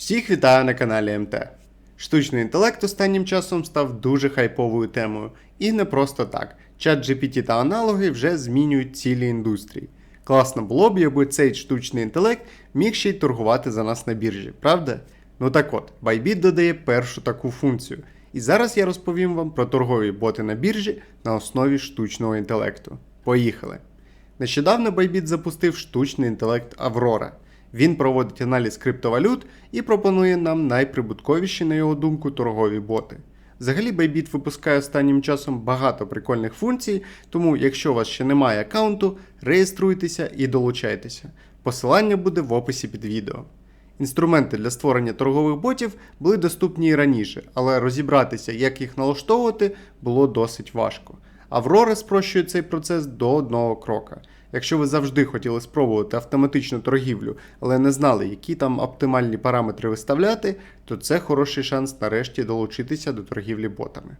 Всіх вітаю на каналі МТ. Штучний інтелект останнім часом став дуже хайповою темою. І не просто так. Чат GPT та аналоги вже змінюють цілі індустрії. Класно було б, якби цей штучний інтелект міг ще й торгувати за нас на біржі, правда? Ну так от, Bybit додає першу таку функцію. І зараз я розповім вам про торгові боти на біржі на основі штучного інтелекту. Поїхали! Нещодавно Bybit запустив штучний інтелект Аврора. Він проводить аналіз криптовалют і пропонує нам найприбутковіші, на його думку, торгові боти. Взагалі, Bybit випускає останнім часом багато прикольних функцій, тому якщо у вас ще немає аккаунту, реєструйтеся і долучайтеся. Посилання буде в описі під відео. Інструменти для створення торгових ботів були доступні і раніше, але розібратися, як їх налаштовувати, було досить важко. Аврора спрощує цей процес до одного крока. Якщо ви завжди хотіли спробувати автоматичну торгівлю, але не знали, які там оптимальні параметри виставляти, то це хороший шанс нарешті долучитися до торгівлі ботами.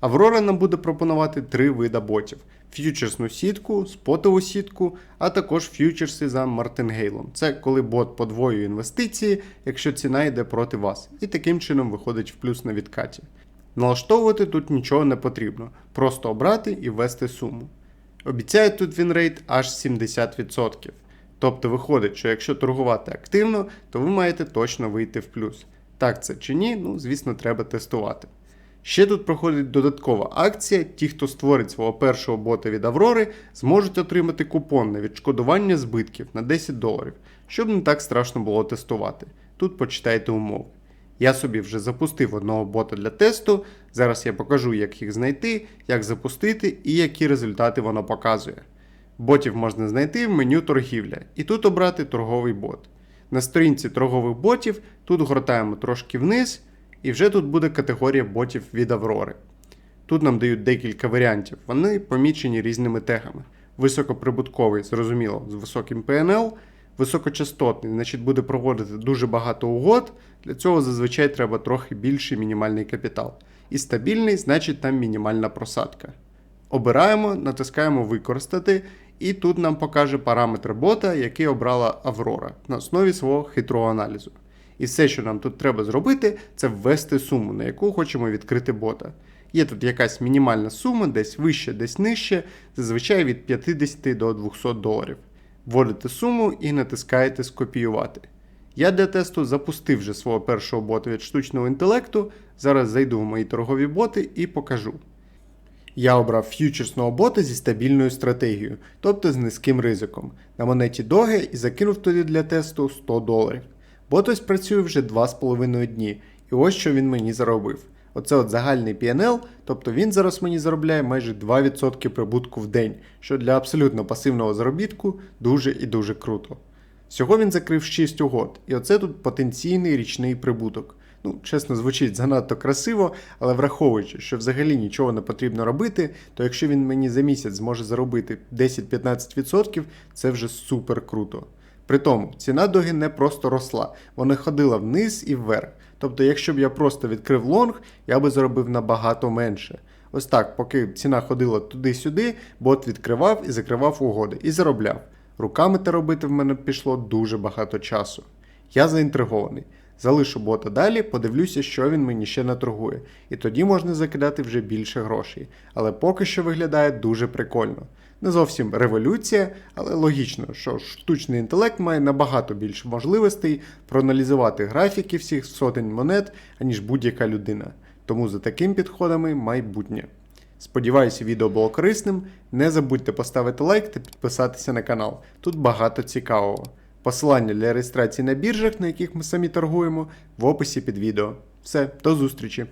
Аврора нам буде пропонувати три вида ботів: ф'ючерсну сітку, спотову сітку, а також ф'ючерси за Мартингейлом. Це коли бот подвоює інвестиції, якщо ціна йде проти вас, і таким чином виходить в плюс на відкаті. Налаштовувати тут нічого не потрібно, просто обрати і ввести суму. Обіцяють тут вінрейт аж 70%. Тобто виходить, що якщо торгувати активно, то ви маєте точно вийти в плюс. Так це чи ні, ну звісно, треба тестувати. Ще тут проходить додаткова акція. Ті, хто створить свого першого бота від Аврори, зможуть отримати купон на відшкодування збитків на 10 доларів, щоб не так страшно було тестувати. Тут почитайте умови. Я собі вже запустив одного бота для тесту. Зараз я покажу, як їх знайти, як запустити і які результати воно показує. Ботів можна знайти в меню торгівля і тут обрати торговий бот. На сторінці торгових ботів тут гортаємо трошки вниз, і вже тут буде категорія ботів від Аврори. Тут нам дають декілька варіантів, вони помічені різними тегами. Високоприбутковий, зрозуміло, з високим PNL, високочастотний, значить буде проводити дуже багато угод. Для цього зазвичай треба трохи більший мінімальний капітал. І стабільний, значить там мінімальна просадка. Обираємо, натискаємо Використати, і тут нам покаже параметр бота, який обрала Аврора на основі свого хитрого аналізу. І все, що нам тут треба зробити, це ввести суму, на яку хочемо відкрити бота. Є тут якась мінімальна сума, десь вище, десь нижче, зазвичай від 50 до 200 доларів. Вводите суму і натискаєте Скопіювати. Я для тесту запустив вже свого першого бота від штучного інтелекту. Зараз зайду в мої торгові боти і покажу. Я обрав ф'ючерсного бота зі стабільною стратегією, тобто з низьким ризиком, на монеті Doge і закинув туди для тесту 100 доларів. Бот ось працює вже 2,5 дні, і ось що він мені заробив. Оце от загальний PNL, тобто він зараз мені заробляє майже 2% прибутку в день, що для абсолютно пасивного заробітку дуже і дуже круто. Всього він закрив 6 угод, і оце тут потенційний річний прибуток. Ну, чесно, звучить занадто красиво, але враховуючи, що взагалі нічого не потрібно робити, то якщо він мені за місяць зможе заробити 10-15%, це вже супер круто. При тому, ціна доги не просто росла, вона ходила вниз і вверх. Тобто, якщо б я просто відкрив лонг, я би заробив набагато менше. Ось так, поки ціна ходила туди-сюди, бот відкривав і закривав угоди і заробляв. Руками те робити в мене пішло дуже багато часу. Я заінтригований. Залишу бота далі, подивлюся, що він мені ще наторгує, і тоді можна закидати вже більше грошей. Але поки що виглядає дуже прикольно. Не зовсім революція, але логічно, що штучний інтелект має набагато більше можливостей проаналізувати графіки всіх сотень монет, аніж будь-яка людина. Тому за таким підходами майбутнє. Сподіваюся, відео було корисним. Не забудьте поставити лайк та підписатися на канал. Тут багато цікавого. Посилання для реєстрації на біржах, на яких ми самі торгуємо, в описі під відео. Все, до зустрічі!